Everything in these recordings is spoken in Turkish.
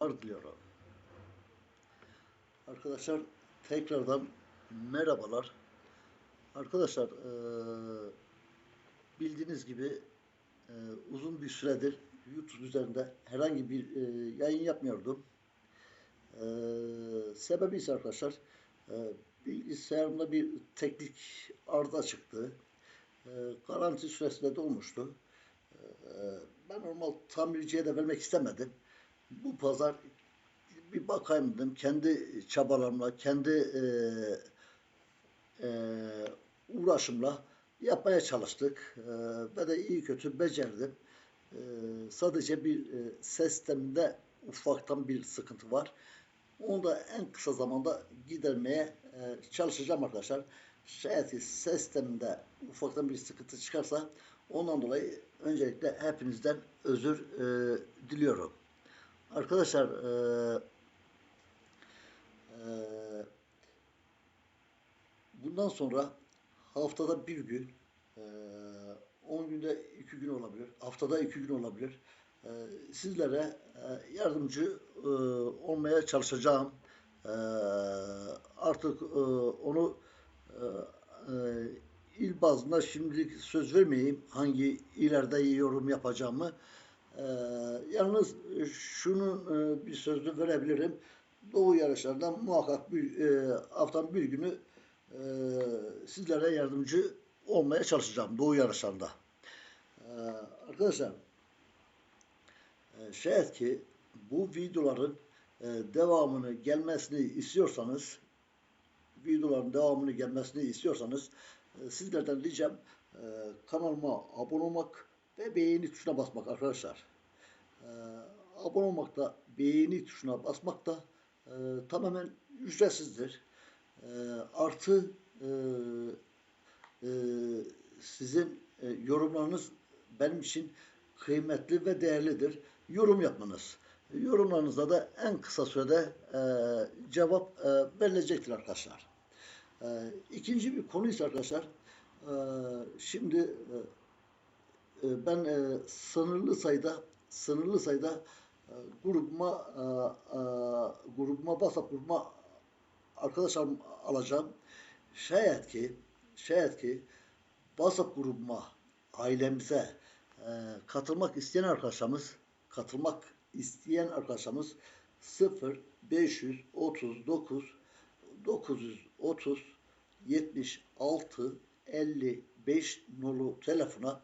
diliyorum. Arkadaşlar tekrardan merhabalar. Arkadaşlar bildiğiniz gibi uzun bir süredir YouTube üzerinde herhangi bir yayın yapmıyordum. Eee sebebi ise arkadaşlar eee, bilgisayarımda bir teknik arıza çıktı. Garanti süresinde dolmuştu. Eee, ben normal tamirciye de vermek istemedim. Bu pazar bir bakayım dedim. Kendi çabalarımla, kendi eee, eee, uğraşımla yapmaya çalıştık. Eee, ve de iyi kötü becerdim. Eee, sadece bir eee, sistemde ufaktan bir sıkıntı var. Onu da en kısa zamanda gidermeye eee, çalışacağım arkadaşlar. Şayet sistemde ufaktan bir sıkıntı çıkarsa ondan dolayı öncelikle hepinizden özür eee, diliyorum. Arkadaşlar eee eee, bundan sonra haftada bir gün eee 10 günde iki gün olabilir. Haftada iki gün olabilir. Eee, sizlere yardımcı olmaya çalışacağım. Artık onu il bazında şimdilik söz vermeyeyim hangi ileride yorum yapacağımı. Eee, yalnız şunun eee, bir sözünü verebilirim. Doğu yarışlarından muhakkak bir eee, haftanın bir günü eee, sizlere yardımcı olmaya çalışacağım Doğu yarışlarında. Eee, arkadaşlar eee, şayet ki bu videoların eee, devamını gelmesini istiyorsanız videoların devamını gelmesini istiyorsanız e, sizlerden ricam e, kanalıma abone olmak ve beğeni tuşuna basmak arkadaşlar. E, abone olmak da beğeni tuşuna basmak da e, tamamen ücretsizdir. E, artı e, e, sizin e, yorumlarınız benim için kıymetli ve değerlidir. Yorum yapmanız. Yorumlarınızda da en kısa sürede e, cevap e, verilecektir arkadaşlar. E, ikinci bir konu ise arkadaşlar e, şimdi e, e, ben e, sınırlı sayıda sınırlı sayıda e, grubuma e, e, grubuma WhatsApp grubuma arkadaşlarım alacağım. Şayet ki şayet ki WhatsApp grubuma ailemize e, katılmak isteyen arkadaşlarımız katılmak isteyen arkadaşlarımız 0 539 930 76 55 nolu telefona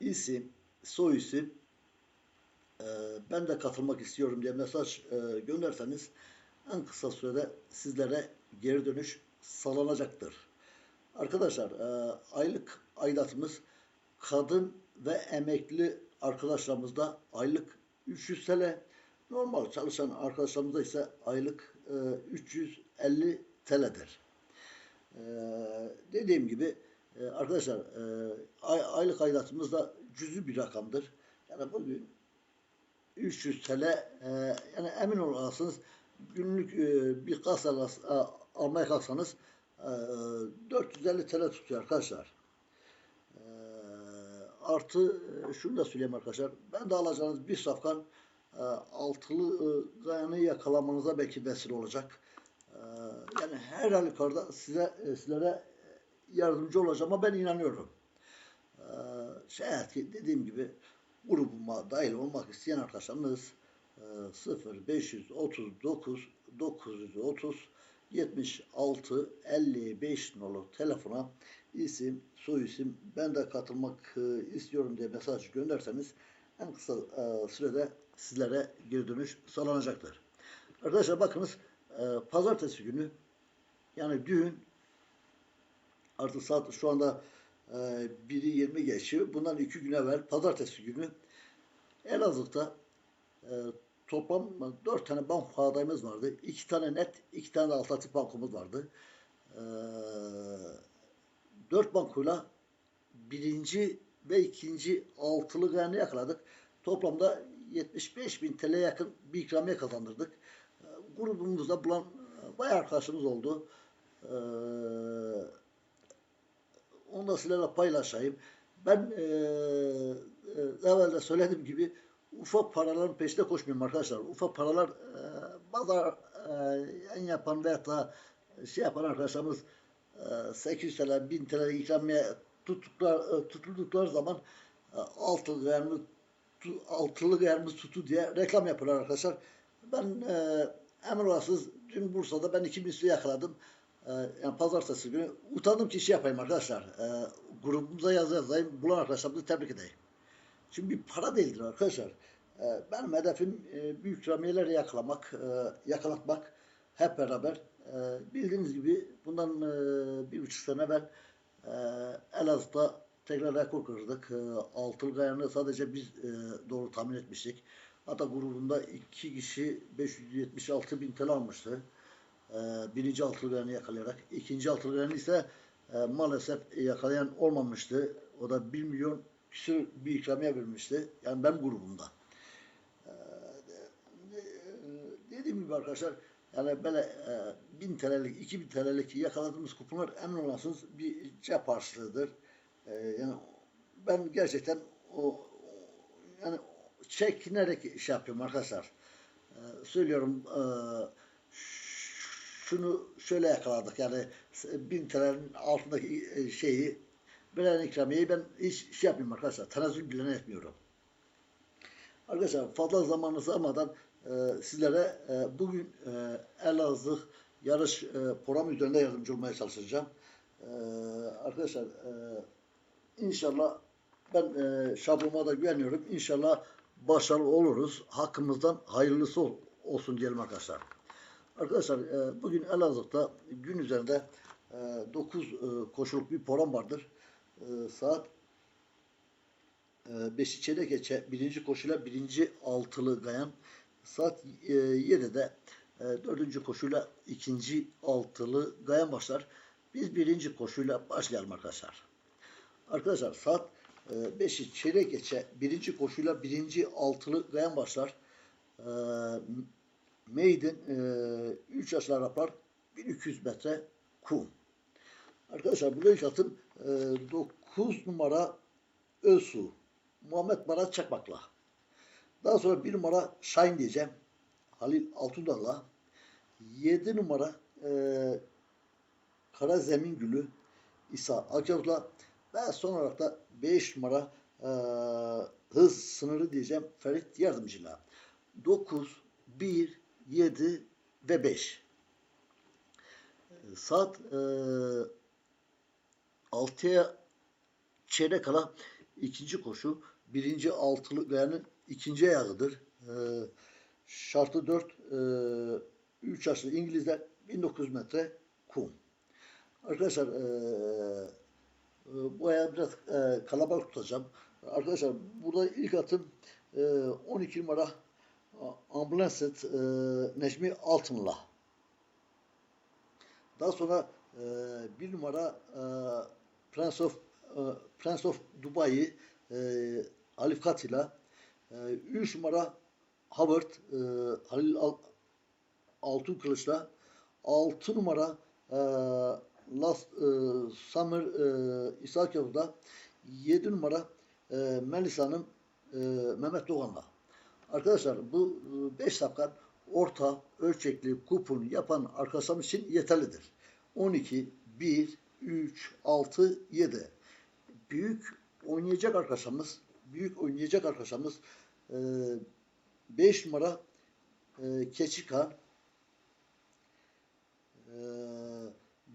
isim, soy isim e, ben de katılmak istiyorum diye mesaj e, gönderseniz en kısa sürede sizlere geri dönüş sağlanacaktır. Arkadaşlar e, aylık aidatımız kadın ve emekli arkadaşlarımızda aylık 300 TL, normal çalışan arkadaşlarımızda ise aylık e, 350 TL'dir. E, dediğim gibi e, arkadaşlar e, ay, aylık aidatımız da cüzü bir rakamdır. Yani bugün 300 TL e, yani emin olasınız günlük e, bir kasa almaya kalksanız e, 450 TL tutuyor arkadaşlar. E, artı e, şunu da söyleyeyim arkadaşlar. Ben de alacağınız bir safkan e, altılı e, yakalamanıza belki vesile olacak. E, yani her halükarda size e, sizlere yardımcı olacağıma ben inanıyorum. E, şayet ki dediğim gibi grubuma dahil olmak isteyen arkadaşlarımız e, 0 539 930 76 55 nolu telefona isim, soy isim ben de katılmak e, istiyorum diye mesaj gönderseniz en kısa e, sürede sizlere geri dönüş sağlanacaktır. Arkadaşlar bakınız e, pazartesi günü yani düğün artık saat şu anda e, 1'i 20 geçiyor. Bundan iki gün evvel pazartesi günü Elazığ'da e, toplam dört tane bank adayımız vardı. İki tane net, iki tane de alternatif bankomuz vardı. E, dört bankuyla birinci ve ikinci altılı gayını yakaladık. Toplamda 75 bin TL yakın bir ikramiye kazandırdık. E, grubumuzda bulan e, bayağı arkadaşımız oldu. E, onu da sizlerle paylaşayım. Ben e, e, evvel söylediğim gibi ufak paraların peşinde koşmayayım arkadaşlar. Ufak paralar e, bazı e, en yapan veyahut da şey yapan arkadaşlarımız e, 800 TL, 1000 TL ikramiye tuttuklar, e, tutuldukları zaman e, altılı tu- altılı yerimiz tutu diye reklam yapıyorlar arkadaşlar. Ben e, emin olasınız dün Bursa'da ben 2000 lira yakaladım. E, yani pazartesi günü utandım ki iş yapayım arkadaşlar. E, grubumuza yaz yazayım. Bulan arkadaşlarımızı tebrik edeyim. Çünkü bir para değildir arkadaşlar. Ee, Benim hedefim e, büyük ikramiyeleri yakalamak, e, yakalatmak hep beraber. Ee, Bildiğiniz gibi bundan e, bir buçuk sene evvel e, Elazığ'da tekrar rekor kırdık. E, Altılı Kayan'ı sadece biz e, doğru tahmin etmiştik. Hatta grubunda iki kişi 576 bin TL almıştı. E, Birinci Altılı Kayan'ı yakalayarak. ikinci Altılı Kayan'ı ise e, maalesef yakalayan olmamıştı. O da 1 milyon küsur bir ikramiye vermişti. Yani ben grubumda. Ee, dediğim gibi arkadaşlar yani böyle e, 1000 TL'lik, 2000 TL'lik yakaladığımız kuponlar emin olasınız bir cep harçlığıdır. Ee, yani ben gerçekten o yani çekinerek iş yapıyorum arkadaşlar. Ee, söylüyorum e, şunu şöyle yakaladık yani 1000 TL'nin altındaki e, şeyi veren ikramiyeyi ben hiç şey yapmayayım arkadaşlar. Tenezzül bile etmiyorum. Arkadaşlar fazla zamanınızı almadan e, sizlere e, bugün e, Elazığ yarış e, programı üzerinde yardımcı olmaya çalışacağım. E, arkadaşlar e, inşallah ben e, şabloma da güveniyorum. İnşallah başarılı oluruz. Hakkımızdan hayırlısı ol- olsun diyelim arkadaşlar. Arkadaşlar e, bugün Elazığ'da gün üzerinde e, 9 e, koşuluk bir program vardır. E, saat e, 5'i çeyrek geçe birinci koşuyla birinci altılı gayan saat e, 7'de e, dördüncü koşuyla ikinci altılı gayan başlar. Biz birinci koşuyla başlayalım arkadaşlar. Arkadaşlar saat e, 5'i çeyrek geçe birinci koşuyla birinci altılı gayan başlar. E, 3 yaşlı Araplar 1200 metre kum. Arkadaşlar burada ilk atım e, 9 numara Özsu. Muhammed Barat Çakmak'la. Daha sonra bir numara Şahin diyeceğim. Halil Altundağ'la. 7 numara e, Kara Zemin Gülü İsa Akyavuz'la ve son olarak da 5 numara e, hız sınırı diyeceğim Ferit Yardımcı'yla. 9, 1, 7 ve 5. E, Saat e, 6'ya çeyrek kala ikinci koşu birinci altılı gayanın ikinci ayağıdır. E, şartı 4 e, 3 yaşlı İngilizler 1900 metre kum. Arkadaşlar e, e, bu ayağı biraz e, kalabalık tutacağım. Arkadaşlar burada ilk atım e, 12 numara Ambulanset e, Necmi Altın'la. Daha sonra e, bir numara e, Prince of e, Prince of Dubai e, Alif Katila. E, üç numara Howard e, Halil Al, Altın Kılıç'la. Altı numara e, Last e, Summer e, İshak Yavuz'da. Yedi numara e, Melisa'nın e, Mehmet Doğan'la. Arkadaşlar bu 5 safkan orta ölçekli kupon yapan arkadaşlarımız için yeterlidir. 12, 1, 3, 6, 7. Büyük oynayacak arkadaşlarımız, büyük oynayacak arkadaşlarımız 5 numara e, Keçikan,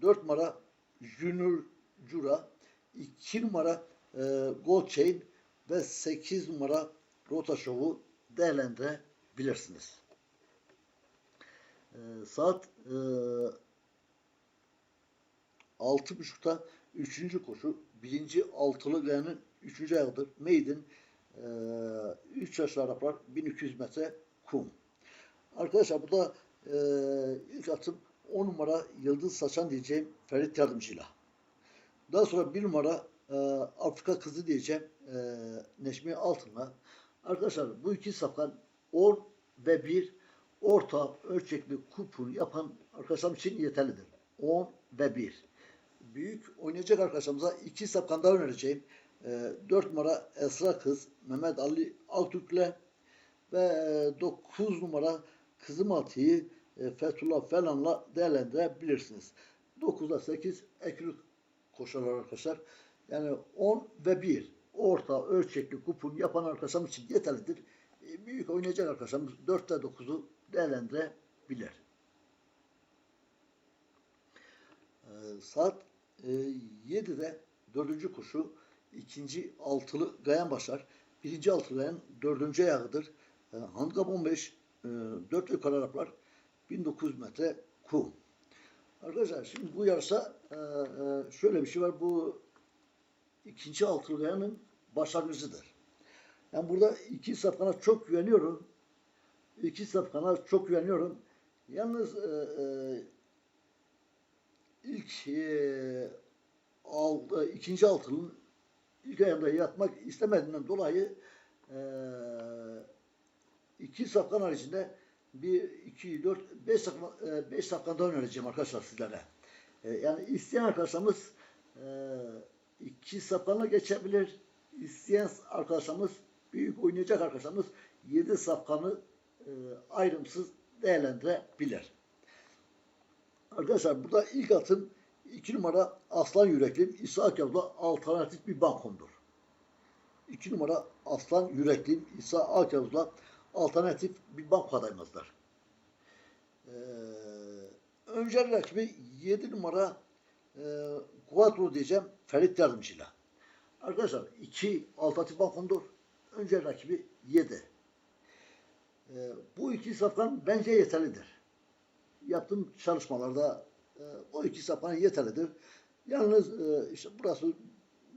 4 numara Junior Cura, 2 numara e, Gold Chain ve 8 numara Rota Show'u değerlendirebilirsiniz. Ee, saat e, altı buçukta üçüncü koşu birinci altılı gayanın üçüncü ayağıdır. Maiden e, 3 yaşlı Araplar 1200 metre kum. Arkadaşlar burada e, ilk atım 10 numara Yıldız Saçan diyeceğim Ferit Yardımcı'yla. Daha sonra bir numara e, Afrika Kızı diyeceğim e, Neşmi Altın'la. Arkadaşlar bu iki safkan 10 ve 1 orta ölçekli kupon yapan arkadaşlarım için yeterlidir. 10 ve 1. Büyük oynayacak arkadaşlarımıza iki safkan daha önereceğim. E, 4 numara Esra Kız Mehmet Ali Altürk'le ve 9 numara Kızım Ati'yi e, Fethullah Falan'la değerlendirebilirsiniz. 9'da 8 ekürük koşarlar arkadaşlar. Yani 10 ve 1 orta ölçekli kupon yapan arkadaşlarımız için yeterlidir. E, Büyük oynayacak arkadaşlarımız 4'te 9'u değerlendirebilir. E, saat e, 7'de dördüncü kuşu ikinci altılı gayan başlar. Birinci altılı gayan dördüncü ayağıdır. E, handikap 15 e, 4 yukarı Araplar 1900 metre kum. Arkadaşlar şimdi bu yarışta e, e, şöyle bir şey var. Bu ikinci altılı gayanın başlangıcıdır. Yani burada iki safkana çok güveniyorum. İki safkana çok güveniyorum. Yalnız e, e, ilk e, al, e, ikinci altının ilk ayında yatmak istemediğinden dolayı e, iki safkan haricinde bir, iki, dört, beş safkan, e, beş safkandan önereceğim arkadaşlar sizlere. E, yani isteyen arkadaşlarımız e, iki safkanla geçebilir. İsteyen arkadaşlarımız, büyük oynayacak arkadaşlarımız yedi safkanı e, ayrımsız değerlendirebilir. Arkadaşlar burada ilk atım 2 numara Aslan Yürekli İsa Akyav'la alternatif bir bankomdur. 2 numara Aslan Yürekli İsa Akyav'la alternatif bir bank adaymazlar. Ee, önce rakibi 7 numara e, Quattro diyeceğim Ferit Yardımcı'yla. Arkadaşlar 2 alternatif bankomdur. Önce rakibi 7. Ee, bu iki safkan bence yeterlidir yaptığım çalışmalarda e, o iki sapman yeterlidir. Yalnız e, işte burası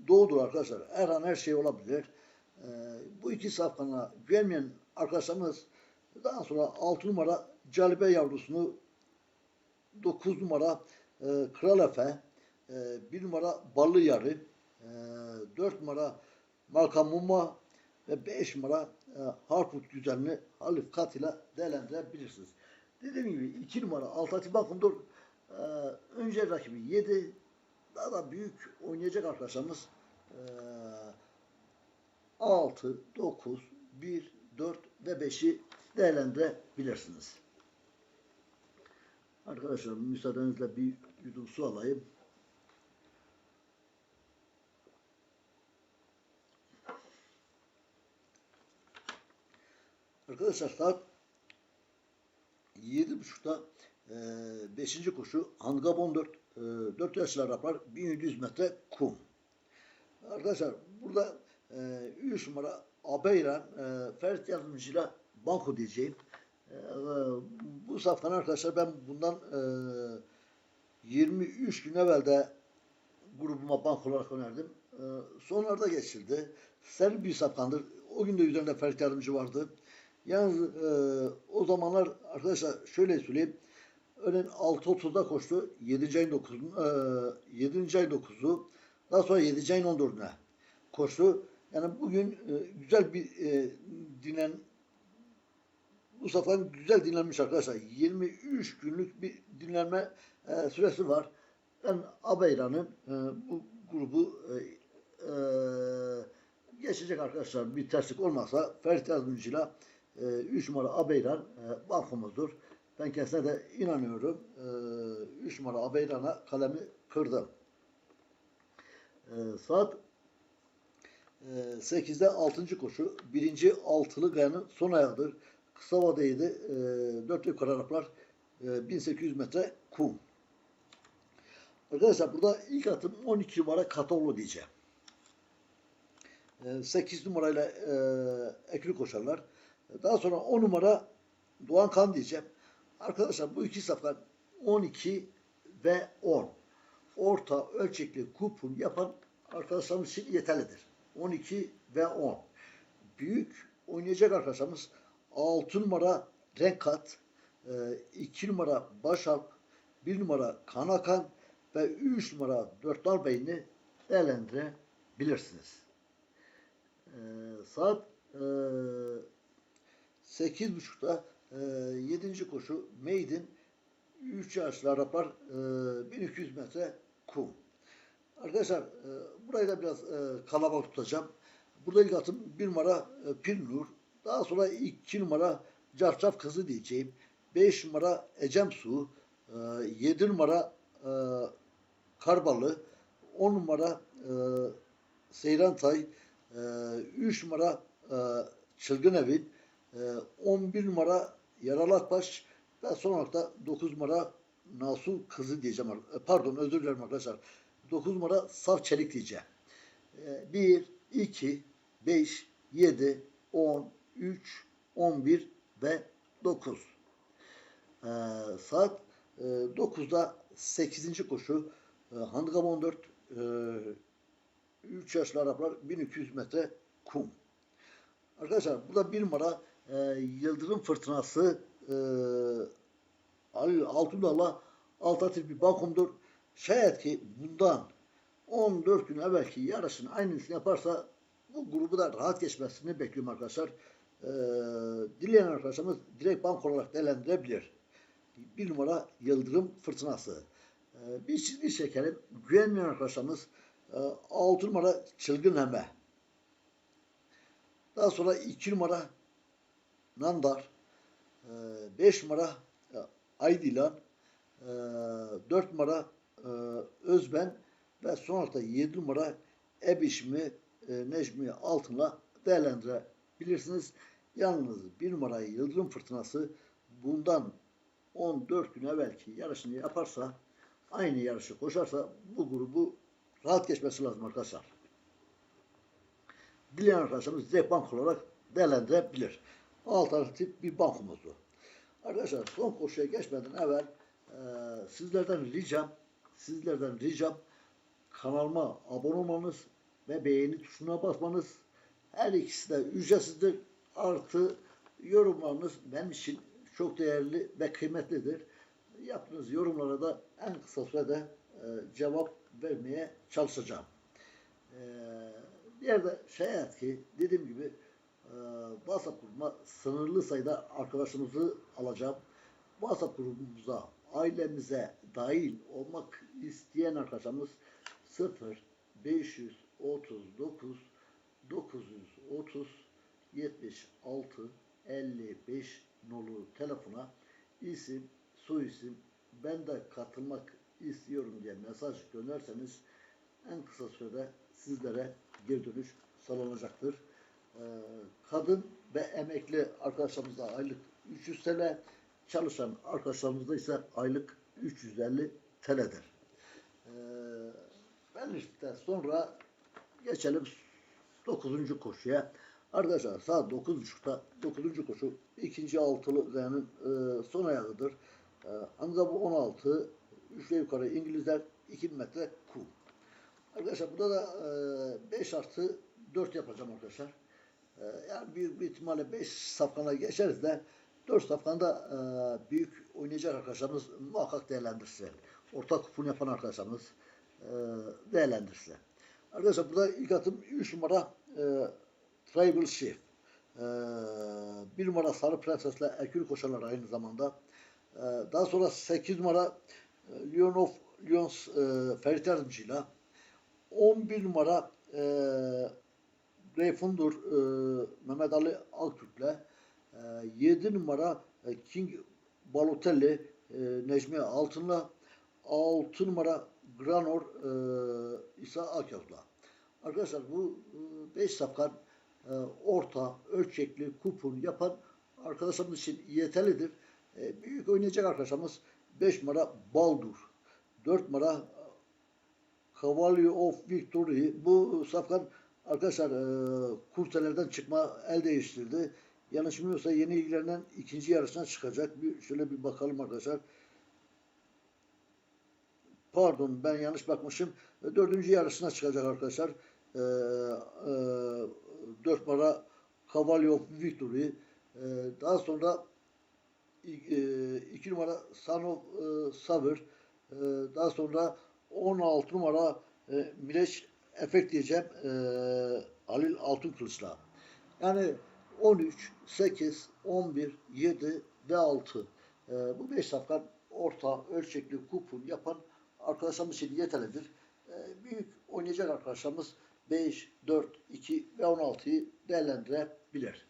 doğudur arkadaşlar. Her an her şey olabilir. E, bu iki sapkana güvenmeyen arkadaşlarımız daha sonra 6 numara Calibe yavrusunu 9 numara e, Kral Efe e, 1 numara Ballı Yarı e, 4 numara Malka Mumma ve 5 numara e, Harput Güzelini Halif Kat ile değerlendirebilirsiniz. Dediğim gibi 2 numara Altati Bakım'dır. Ee, önce rakibi 7. Daha da büyük oynayacak arkadaşlarımız ee, 6, 9, 1, 4 ve 5'i değerlendirebilirsiniz. Arkadaşlar müsaadenizle bir yudum su alayım. Arkadaşlar saat 7.30'da e, 5. koşu Handikap 14 e, 4 yaşlı Araplar 1700 metre kum. Arkadaşlar burada e, 3 numara Abeyran e, Ferit Yardımcı'yla banko diyeceğim. E, bu safkan arkadaşlar ben bundan e, 23 gün evvel de grubuma bank olarak önerdim. E, sonlarda geçildi. Serin bir safkandır. O gün de üzerinde Ferit Yardımcı vardı. Yalnız e, o zamanlar arkadaşlar şöyle söyleyeyim. Örneğin 6.30'da koştu. 7. ayın 9'u, e, 7. ayın 9'u. Daha sonra 7. ayın 14'üne koştu. Yani bugün e, güzel bir e, dinlen bu sefer güzel dinlenmiş arkadaşlar. 23 günlük bir dinlenme e, süresi var. Ben Abeyran'ın e, bu grubu e, e, geçecek arkadaşlar bir terslik olmazsa Ferit Yazmıcı'yla 3 numara Abeyran e, bankomuzdur. Ben kendisine de inanıyorum. 3 numara Abeyran'a kalemi kırdım. E, saat e, 8'de 6. koşu. Birinci altılı gayanın son ayağıdır. Kısa vadeydi. E, 4 yukarı Araplar e, 1800 metre kum. Arkadaşlar burada ilk atım 12 numara Katolu diyeceğim. 8 numarayla e, ekli koşarlar. Daha sonra 10 numara Doğan Kan diyeceğim. Arkadaşlar bu iki saflar 12 ve 10. Orta ölçekli kupon yapan arkadaşlarımız için yeterlidir. 12 ve 10. Büyük oynayacak arkadaşlarımız 6 numara Renkat, 2 numara Başalp, 1 numara Kanakan ve 3 numara Dörtnal Bey'ini değerlendirebilirsiniz. Ee, saat e, 8.30'da e, 7. koşu Maiden 3 yaşlı Araplar e, 1200 metre kum. Arkadaşlar e, burayı da biraz e, kalabalık tutacağım. Burada ilk atım 1 numara e, Pir Nur, Daha sonra 2 numara Cafcaf Kızı diyeceğim. 5 numara Ecem Su. 7 numara e, Karbalı. 10 numara e, Seyran Tay. 3 numara e, Çılgın Evin. E, 11 numara Yaralı Akbaş. Ve son olarak da 9 numara Nasu Kızı diyeceğim. e, Pardon özür dilerim arkadaşlar. 9 numara Saf Çelik diyeceğim. 1, 2, 5, 7, 10, 3, 11 ve 9. Ee, saat e, 9'da 8. koşu e, Handikap 14 e, 3 yaşlı Araplar 1200 metre kum. Arkadaşlar burada bir numara e, Yıldırım Fırtınası e, Ali Altındağ'la alternatif bir balkondur. Şayet ki bundan 14 gün evvelki yarışın aynısını yaparsa bu grubu da rahat geçmesini bekliyorum arkadaşlar. Ee, dileyen arkadaşlarımız direkt bank olarak değerlendirebilir. Bir numara Yıldırım Fırtınası. Ee, bir çizgi çekelim. Güvenmeyen arkadaşlarımız e, 6 numara Çılgın Heme. Daha sonra 2 numara Nandar. 5 numara e, Aydilan. 4 numara e, Özben ve son olarak da 7 numara Ebişmi e, Necmi Altın'la değerlendirebilirsiniz. Yalnız bir numarayı Yıldırım Fırtınası bundan 14 gün evvelki yarışını yaparsa aynı yarışı koşarsa bu grubu rahat geçmesi lazım arkadaşlar. Dileyen arkadaşlarımız direkt bank olarak değerlendirebilir. Alternatif bir bankumuzdu. Arkadaşlar son koşuya geçmeden evvel e, sizlerden ricam sizlerden ricam kanalıma abone olmanız ve beğeni tuşuna basmanız. Her ikisi de ücretsizdir. Artı yorumlarınız benim için çok değerli ve kıymetlidir. Yaptığınız yorumlara da en kısa sürede e, cevap vermeye çalışacağım. E, diğer de şey et ki dediğim gibi WhatsApp grubuma sınırlı sayıda arkadaşımızı alacağım. WhatsApp grubumuza ailemize dahil olmak isteyen arkadaşlarımız 0 539 930 76 55 nolu telefona isim, soyisim ben de katılmak istiyorum diye mesaj gönderseniz en kısa sürede sizlere geri dönüş sağlanacaktır. Ee, kadın ve emekli arkadaşlarımızda aylık 300 TL, çalışan arkadaşlarımızda ise aylık 350 TL'dir. Ee, Belirttikten sonra geçelim 9. koşuya. Arkadaşlar saat 9.30'da 9. koşu ikinci altılı üzerinin e, son ayağıdır. E, Angabı 16 üçle yukarı İngilizler 2 metre kum. Arkadaşlar burada da e, 5 artı 4 yapacağım arkadaşlar. E, yani büyük bir ihtimalle 5 safkana geçeriz de 4 safkanda e, büyük oynayacak arkadaşlarımız muhakkak değerlendirsin. Ortak kupon yapan arkadaşlarımız e, değerlendirsin. Arkadaşlar burada ilk atım 3 numara e, Tribal Chief. E, 1 numara Sarı Prenses'le Ekül koşarlar aynı zamanda. E, daha sonra 8 numara e, Leon of Lyons e, Ferit Yardımcı'yla 11 numara e, Reyfundur e, Mehmet Ali Aktürk'le e, 7 numara e, King Balotelli e, Necmi Altın'la 6 numara Granor e, İsa Akyaz'la. Arkadaşlar bu 5 safkan e, orta, ölçekli, kupon yapan arkadaşlarımız için yeterlidir. E, büyük oynayacak arkadaşlarımız 5 numara Baldur, 4 numara Cavalry of Victory. Bu safkan arkadaşlar e, kurtelerden çıkma el değiştirdi. Yanlış bilmiyorsa yeni ilgilerinden ikinci yarışına çıkacak. Bir, şöyle bir bakalım arkadaşlar. Pardon ben yanlış bakmışım. E, Dördüncü yarışına çıkacak arkadaşlar. E, e, dört numara Cavalry of Victory. E, daha sonra e, iki numara Son of e, Sabır. E, daha sonra 16 numara e, Mileş Efekt diyeceğim. E, Halil Altınkılıç'la. Yani 13, 8, 11, 7 ve 6. E, bu 5 safkan orta ölçekli kupon yapan arkadaşlarımız için yeterlidir. E, büyük oynayacak arkadaşlarımız 5, 4, 2 ve 16'yı değerlendirebilir.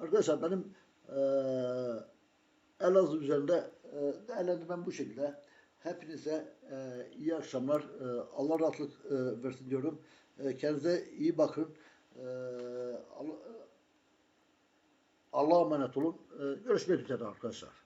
Arkadaşlar benim eee Elazığ üzerinde eee değerlendirmem bu şekilde. Hepinize eee, iyi akşamlar. Eee, Allah rahatlık eee, versin diyorum. Eee, kendinize iyi bakın. Allah, Allah'a emanet olun. Eee, görüşmek üzere arkadaşlar.